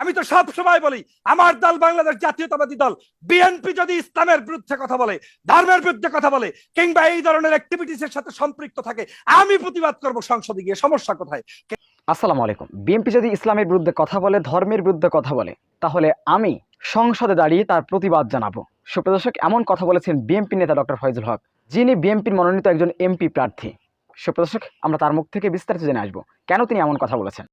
আমি তো সব সময় বলি, আমার দল বাংলাদেশ জাতীয়তাবাদী দল। বিএনপি যদি ইসলামের বিরুদ্ধে কথা বলে, ধর্মের বিরুদ্ধে কথা বলে, কিংবা এই ধরনের অ্যাক্টিভিটিস এর সাথে সম্পৃক্ত থাকে, আমি প্রতিবাদ করব সংসদে গিয়ে, সমস্যা কোথায়? আসসালামু আলাইকুম। বিএনপি যদি ইসলামের বিরুদ্ধে কথা বলে, ধর্মের বিরুদ্ধে কথা বলে, তাহলে আমি সংসদে দাঁড়িয়ে তার প্রতিবাদ জানাব। সুপ্রদর্শক এমন কথা বলেছেন বিএনপি নেতা ডক্টর ফয়জুল হক, যিনি বিএনপির মনোনীত একজন এমপি প্রার্থী। সুপ্রদর্শক আমরা তার মুখ থেকে বিস্তারিত জেনে আসব। কেন তিনি এমন কথা বলেছেন?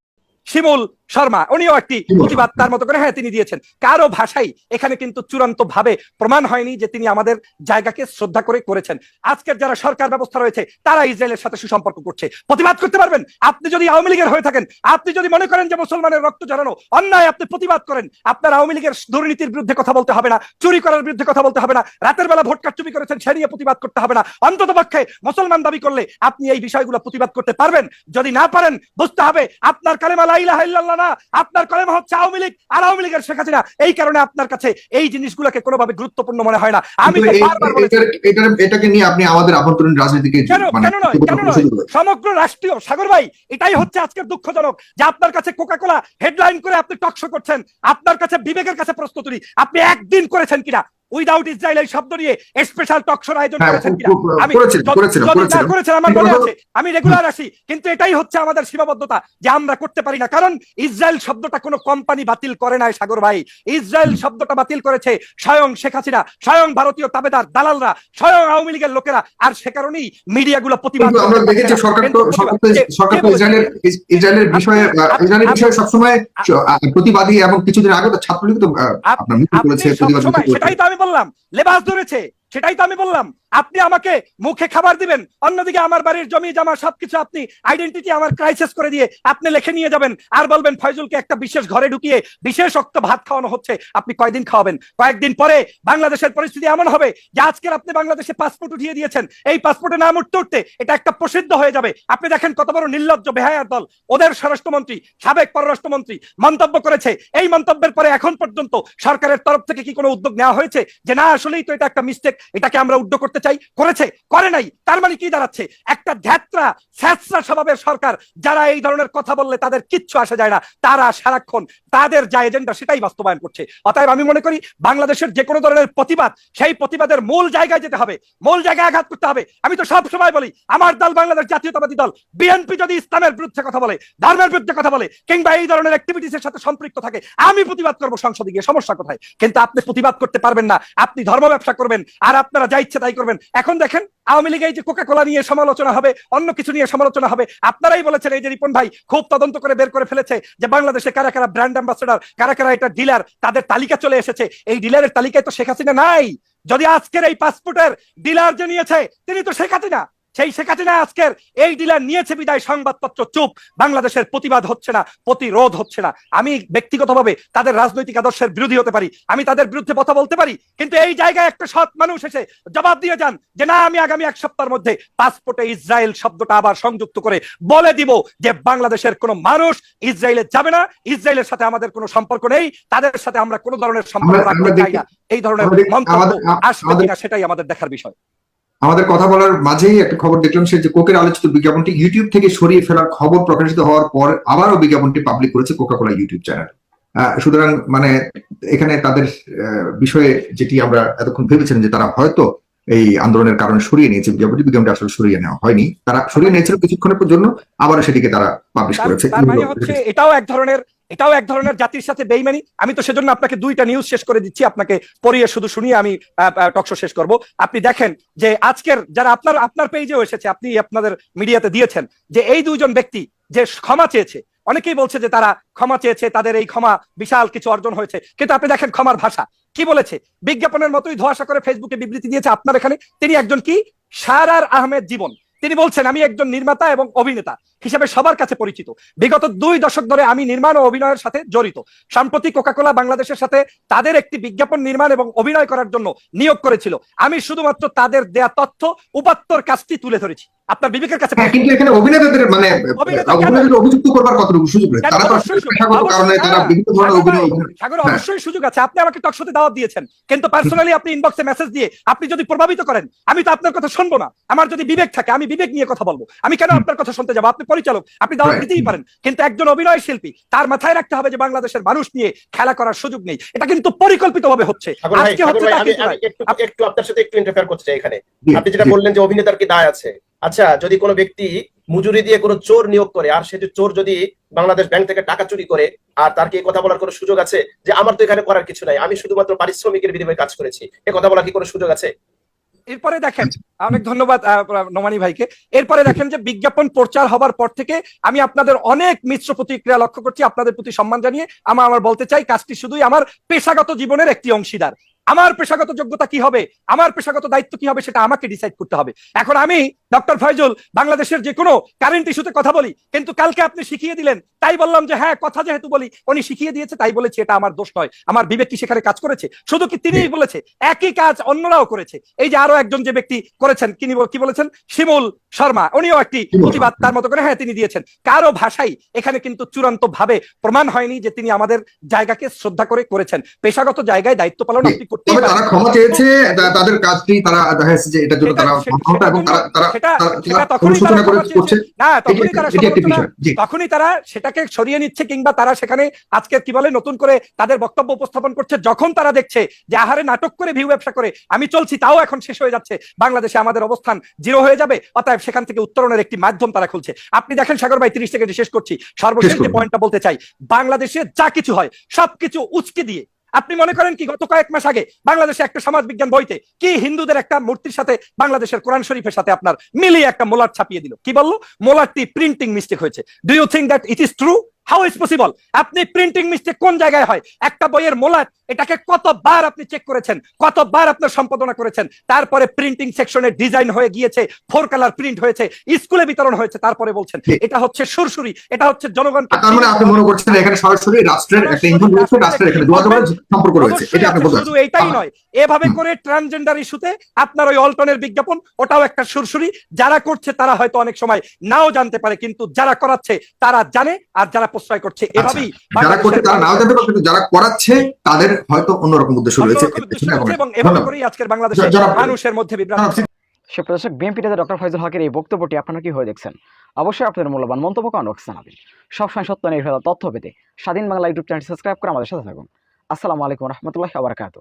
শিমুল শর্মা উনিও একটি প্রতিবাদ তার মতো করে হ্যাঁ তিনি দিয়েছেন। কারও ভাষাই এখানে কিন্তু চূড়ান্ত ভাবে প্রমাণ হয়নি যে তিনি আমাদের জায়গাকে শ্রদ্ধা করে করেছেন। আজকের যারা সরকার ব্যবস্থা রয়েছে তারা ইসরায়েলের সাথে সুসম্পর্ক করছে। প্রতিবাদ করতে পারবেন? আপনি যদি আওয়ামী লীগের হয়ে থাকেন আপনি যদি মনে করেন যে মুসলমানের রক্ত জড়ানো অন্যায় আপনি প্রতিবাদ করেন আপনার আওয়ামী লীগের দুর্নীতির বিরুদ্ধে কথা বলতে হবে না চুরি করার বিরুদ্ধে কথা বলতে হবে না রাতের বেলা ভোট কারচুপি করেছেন সে নিয়ে প্রতিবাদ করতে হবে না। অন্তত পক্ষে মুসলমান দাবি করলে আপনি এই বিষয়গুলো প্রতিবাদ করতে পারবেন? যদি না পারেন বুঝতে হবে আপনার কালেমা না। আপনার কলেমা হচ্ছে আওয়ামী লীগ আর আওয়ামী লীগের শেখ হাসিনা। এই কারণে আপনার কাছে এই জিনিসগুলোকে কোনোভাবে গুরুত্বপূর্ণ মনে হয় না। আমি তো কিন্তু এই- বারবার বলেছি, এটার- এটার- এটাকে নিয়ে আপনি আমাদের আভ্যন্তরীণ রাজনীতিকে কেন কেন নয় কেন নয়? সমগ্র রাষ্ট্রীয় সাগর ভাই এটাই হচ্ছে আজকের দুঃখজনক যে আপনার কাছে কোকা কোলা হেডলাইন করে আপনি টকশো করছেন। আপনার কাছে বিবেকের কাছে প্রশ্ন তুলি আপনি একদিন করেছেন কিনা? উইদাউট ইসরায়েল এই শব্দ নিয়ে স্পেশাল টকশোর আয়োজন হ্যাঁ, করেছেন আমি। করেছেন আমার মনে আছে আমি রেগুলার আসি কিন্তু এটাই হচ্ছে আমাদের সীমাবদ্ধতা যে আমরা করতে পারি না কারণ ইসরায়েল শব্দটা কোনো কোম্পানি বাতিল করে নাই সাগর ভাই ইসরায়েল শব্দটা বাতিল করেছে স্বয়ং শেখ হাসিনা স্বয়ং ভারতীয় তাবেদার দালালরা স্বয়ং আওয়ামী লীগের লোকেরা আর সে কারণেই মিডিয়াগুলো প্রতিবাদ আমরা দেখেছি সরকার তো সরকার তো? ইসরায়েলের ইসরায়েলের বিষয়ে ইসরায়েলের বিষয়ে সবসময় প্রতিবাদী এবং কিছুদিন আগে তো ছাত্রলীগ তো আপনার করেছে প্রতিবাদ সেটাই করেছে। তো আমি বললাম লেবাস ধরেছে সেটাই তো আমি বললাম। আপনি আমাকে মুখে খাবার দিবেন, অন্যদিকে আমার বাড়ির জমি জমা সবকিছু আপনি আইডেন্টিটি আমার ক্রাইসিস করে দিয়ে আপনি লিখে নিয়ে যাবেন। আর বলবেন, ফয়জুলকে একটা বিশেষ ঘরে ঢুকিয়ে বিশেষ অক্ত ভাত খাওয়ানো হচ্ছে, আপনি কয়দিন খাওয়াবেন? কয়েকদিন পরে বাংলাদেশের পরিস্থিতি এমন হবে যে আজকের আপনি বাংলাদেশে পাসপোর্ট উঠিয়ে দিয়েছেন। এই পাসপোর্টে নাম উঠতে উঠতে এটা একটা প্রসিদ্ধ হয়ে যাবে। আপনি দেখেন কত বড় নির্লজ্জ বেহায়ার দল। ওদের স্বরাষ্ট্রমন্ত্রী, সাবেক পররাষ্ট্রমন্ত্রী মন্তব্য করেছে। এই মন্তব্যের পরে এখন পর্যন্ত সরকারের তরফ থেকে কি কোনো উদ্যোগ নেওয়া হয়েছে? যে না, আসলেই তো এটা একটা মিস্টেক এটাকে আমরা উদ্যোগ করতে চাই, করেছে, করে নাই। তার মানে কি দাঁড়াচ্ছে? একটা ধ্যাত্রা স্যাঁচরা স্বভাবের সরকার, যারা এই ধরনের কথা বললে তাদের কিচ্ছু আসা যায় না। তারা সারাক্ষণ তাদের যা এজেন্ডা সেটাই বাস্তবায়ন করছে। অতএব আমি মনে করি বাংলাদেশের যে কোনো ধরনের প্রতিবাদ, সেই প্রতিবাদের মূল জায়গায় যেতে হবে। মূল জায়গায় আঘাত করতে হবে। আমি তো সব সময় বলি, আমার দল বাংলাদেশ জাতীয়তাবাদী দল। বিএনপি যদি ইসলামের বিরুদ্ধে কথা বলে, ধর্মের বিরুদ্ধে কথা বলে, কিংবা এই ধরনের অ্যাক্টিভিটিস এর সাথে সম্পৃক্ত থাকে, আমি প্রতিবাদ করব সংসদে গিয়ে। সমস্যা কোথায়? কিন্তু আপনি প্রতিবাদ করতে পারবেন না। আপনি ধর্ম ব্যবসা করবেন, আর আপনারা যা ইচ্ছে তাই করবেন। এখন দেখেন, আওয়ামী লীগ এই যে কোকা কোলা নিয়ে সমালোচনা হবে, অন্য কিছু নিয়ে সমালোচনা হবে, আপনারাই বলেছেন, এই যে রিপন ভাই খুব তদন্ত করে বের করে ফেলেছে যে বাংলাদেশে কারা কারা ব্র্যান্ড অ্যাম্বাসেডার কারা কারা এটা ডিলার তাদের তালিকা চলে এসেছে। এই ডিলারের তালিকায় তো শেখ হাসিনা নাই। যদি আজকের এই পাসপোর্টের ডিলার যে নিয়েছে, তিনি তো শেখ হাসিনা। সেই শেখ হাসিনা আজকের এই ডিলার নিয়েছে বিদায় সংবাদপত্র। চুপ বাংলাদেশের প্রতিবাদ হচ্ছে না প্রতিরোধ হচ্ছে না। আমি ব্যক্তিগতভাবে তাদের রাজনৈতিক আদর্শের বিরোধী হতে পারি আমি তাদের বিরুদ্ধে কথা বলতে পারি কিন্তু এই জায়গায় একটা সৎ মানুষ এসে জবাব দিয়ে যান যে না আমি আগামী এক সপ্তাহের মধ্যে পাসপোর্টে ইসরায়েল শব্দটা আবার সংযুক্ত করে বলে দিব যে বাংলাদেশের কোনো মানুষ ইসরায়েলে যাবে না ইসরায়েলের সাথে আমাদের কোনো সম্পর্ক নেই তাদের সাথে আমরা কোনো ধরনের সম্পর্ক রাখতে চাই না। এই ধরনের মন্তব্য আসবে কিনা সেটাই আমাদের দেখার বিষয়। আমাদের কথা বলার মাঝেই একটা খবর দেখলাম সে যে কোকের আলোচিত বিজ্ঞাপনটি ইউটিউব থেকে সরিয়ে ফেলার খবর প্রকাশিত হওয়ার পর আবারও বিজ্ঞাপনটি পাবলিক করেছে কোকা কোলা ইউটিউব চ্যানেল সুতরাং মানে এখানে তাদের আহ, বিষয়ে যেটি আমরা এতক্ষণ ভেবেছিলাম যে তারা হয়তো এই আন্দোলনের কারণে সরিয়ে নিয়েছে বিজ্ঞাপনটি বিজ্ঞাপনটি আসলে সরিয়ে নেওয়া হয়নি। তারা সরিয়ে নিয়েছিল কিছুক্ষণের জন্য আবার সেটিকে তারা পাবলিশ করেছে। মানে এটাও এক ধরনের এটাও এক ধরনের জাতির সাথে বেইমানি। আমি তো সেজন্য আপনাকে দুইটা নিউজ শেষ করে দিচ্ছি, আপনাকে পড়িয়ে শুধু শুনিয়ে আমি টকশো শেষ করব। আপনি দেখেন যে আজকের যারা আপনার আপনার পেজেও এসেছে, আপনি আপনাদের মিডিয়াতে দিয়েছেন যে এই দুইজন ব্যক্তি যে ক্ষমা চেয়েছে, অনেকেই বলছে যে তারা ক্ষমা চেয়েছে, তাদের এই ক্ষমা বিশাল কিছু অর্জন হয়েছে। কিন্তু আপনি দেখেন ক্ষমার ভাষা। কি বলেছে? বিজ্ঞাপনের মতোই ধোয়াশা করে ফেসবুকে বিবৃতি দিয়েছে আপনার এখানে। তিনি একজন কি? সারার আহমেদ জীবন। তিনি বলছেন, আমি একজন নির্মাতা এবং অভিনেতা। হিসেবে সবার কাছে পরিচিত। বিগত দুই দশক ধরে আমি নির্মাণ ও অভিনয়ের সাথে জড়িত। সম্প্রতি কোকাকোলা বাংলাদেশের সাথে তাদের একটি বিজ্ঞাপন নির্মাণ এবং অভিনয় করার জন্য নিয়োগ করেছিল। আমি শুধুমাত্র তাদের দেয়া তথ্য উপাত্তর কাজটি তুলে ধরেছি। আপনার বিবেকের কাছে হ্যাঁ কিন্তু এখানে অভিনেতাদের মানে অভিনেতাদের অভিযুক্ত করবার কতটুকু সুযোগ রয়েছে? তারা তো অবশ্যই সুযোগ। পেশাগত কারণে তারা বিভিন্ন ধরনের অভিনয় সাগর হ্যাঁ। অবশ্যই সুযোগ আছে। আপনি আমাকে টকশোতে দাওয়াত দিয়েছেন। কিন্তু পার্সোনালি আপনি ইনবক্সে মেসেজ দিয়ে আপনি যদি প্রভাবিত করেন আমি তো আপনার কথা শুনব না। আমার যদি বিবেক থাকে আমি বিবেক নিয়ে কথা বলব। আমি কেন আপনার কথা শুনতে যাব? আপনি পরিচালক আপনি দাওয়াত দিতেই পারেন। কিন্তু একজন অভিনয় শিল্পী তার মাথায় রাখতে হবে যে বাংলাদেশের মানুষ নিয়ে খেলা করার সুযোগ নেই। এটা কিন্তু পরিকল্পিতভাবে হচ্ছে। আজকে হচ্ছে। একটু একটু আপনার সাথে একটু ইন্টারফেয়ার করতে চাই এখানে। আপনি যেটা বললেন যে অভিনেতার কি দায় আছে আচ্ছা যদি কোনো ব্যক্তি মজুরি দিয়ে কোনো চোর নিয়োগ করে আর সে যে চোর যদি বাংলাদেশ ব্যাংক থেকে টাকা চুরি করে আর তার কি কথা বলার কোনো সুযোগ আছে? যে আমার তো এখানে করার কিছু নাই আমি শুধুমাত্র পারিশ্রমিকের বিনিময়ে কাজ করেছি এ কথা বলার কি কোনো সুযোগ আছে? এরপরে দেখেন, অনেক ধন্যবাদ নোমানি ভাইকে। এরপরে দেখেন যে বিজ্ঞাপন প্রচার হবার পর থেকে আমি আপনাদের অনেক মিশ্র প্রতিক্রিয়া লক্ষ্য করছি, আপনাদের প্রতি সম্মান জানিয়ে আমার আমার বলতে চাই, কাজটি শুধুই আমার পেশাগত জীবনের একটি অংশীদার। আমার পেশাগত যোগ্যতা কি হবে? আমার পেশাগত দায়িত্ব কি হবে? সেটা আমাকে ডিসাইড করতে হবে। এখন আমি ডক্টর ফয়জুল বাংলাদেশের যে কোনো কারেন্ট ইস্যুতে কথা বলি কিন্তু কালকে আপনি শিখিয়ে দিলেন। তাই বললাম যে হ্যাঁ কথা যেহেতু বলি উনি শিখিয়ে দিয়েছে তাই বলেছি এটা আমার দোষ নয়। আমার বিবেক কি সেখানে কাজ করেছে? শুধু কি তিনিই বলেছে? একই কাজ অন্যরাও করেছে। এই যে আরও একজন যে ব্যক্তি করেছেন তিনি কি বলেছেন? শিমুল শর্মা। উনিও একটি প্রতিবাদ তার মতো করে হ্যাঁ তিনি দিয়েছেন। কারও ভাষাই এখানে কিন্তু চূড়ান্ত ভাবে প্রমাণ হয়নি যে তিনি আমাদের জায়গাকে শ্রদ্ধা করে করেছেন। পেশাগত জায়গায় দায়িত্ব পালন আপনি করতেই তবে তারা ক্ষমা চেয়েছে তাদের কাজটি তারা দেখা যাচ্ছে যে এটার জন্য তারা ক্ষমতা এবং তারা তারা তারা- তখনই তারা করে করছে। না তখনই তারা তখনই তারা সেটাকে সরিয়ে নিচ্ছে কিংবা তারা সেখানে আজকে কি বলে নতুন করে তাদের বক্তব্য উপস্থাপন করছে যখন তারা দেখছে যে আহারে নাটক করে ভিউ ব্যবসা করে আমি চলছি তাও এখন শেষ হয়ে যাচ্ছে বাংলাদেশে আমাদের অবস্থান জিরো হয়ে যাবে অতএব সেখান থেকে উত্তরণের একটি মাধ্যম তারা খুলছে। আপনি দেখেন সাগর ভাই তিরিশ সেকেন্ডে শেষ করছি। সর্বশেষ যে পয়েন্টটা বলতে চাই বাংলাদেশে যা কিছু হয় সবকিছু উচকে দিয়ে আপনি মনে করেন কি, গত কয়েক মাস আগে বাংলাদেশে একটা সমাজ বিজ্ঞান বইতে কি হিন্দুদের একটা মূর্তির সাথে বাংলাদেশের কোরআন শরীফের সাথে আপনার মিলিয়ে একটা মোলার ছাপিয়ে দিল? কি বলল? মোলারটি প্রিন্টিং মিস্টেক হয়েছে। Do you think that it is true how is possible আপনি প্রিন্টিং মিস্টেক কোন জায়গায় হয়? একটা বইয়ের মোলার এটাকে কতবার আপনি চেক করেছেন? কতবার আপনার সম্পাদনা করেছেন? তারপরে প্রিন্টিং সেকশনে ডিজাইন হয়ে গিয়েছে ফোর কালার প্রিন্ট হয়েছে স্কুলে বিতরণ হয়েছে তারপরে বলছেন। এটা হচ্ছে সুরসুরি এটা হচ্ছে জনগণকে আর তার মানে আপনি মনে করছেন এখানে সরাসরি রাষ্ট্রের একটা ইন্ধন রয়েছে রাষ্ট্রের এখানে যোগাযোগের সম্পর্ক রয়েছে এটা আপনি বলতে শুধু এটাই নয়। এভাবে করে ট্রান্সজেন্ডার ইস্যুতে আপনার ওই অল্টনের বিজ্ঞাপন ওটাও একটা সুরসুরি। যারা করছে তারা হয়তো অনেক সময় নাও জানতে পারে কিন্তু যারা করাচ্ছে তারা জানে আর যারা প্রশ্রয় করছে। এভাবেই আচ্ছা, যারা করছে তারা নাও জানতে কিন্তু যারা করাচ্ছে তাদের হয়তো অন্যরকম উদ্দেশ্য রয়েছে এবং- এভাবে করেই আজকের বাংলাদেশের মানুষের মধ্যে বিভ্রান্ত সুপ্রদর্শক বিএনপি নেতা ডক্টর ফয়জুল হকের এই বক্তব্যটি আপনারা কি হয়ে দেখছেন? অবশ্যই আপনাদের মূল্যবান মন্তব্য কমেন্ট জানাবেন। সবসময় সত্য নির্ভর তথ্য পেতে স্বাধীন বাংলা ইউটিউব চ্যানেল সাবস্ক্রাইব করে আমাদের সাথে থাকুন। আসসালামু আলাইকুম রহমতুল্লাহ আবরকাত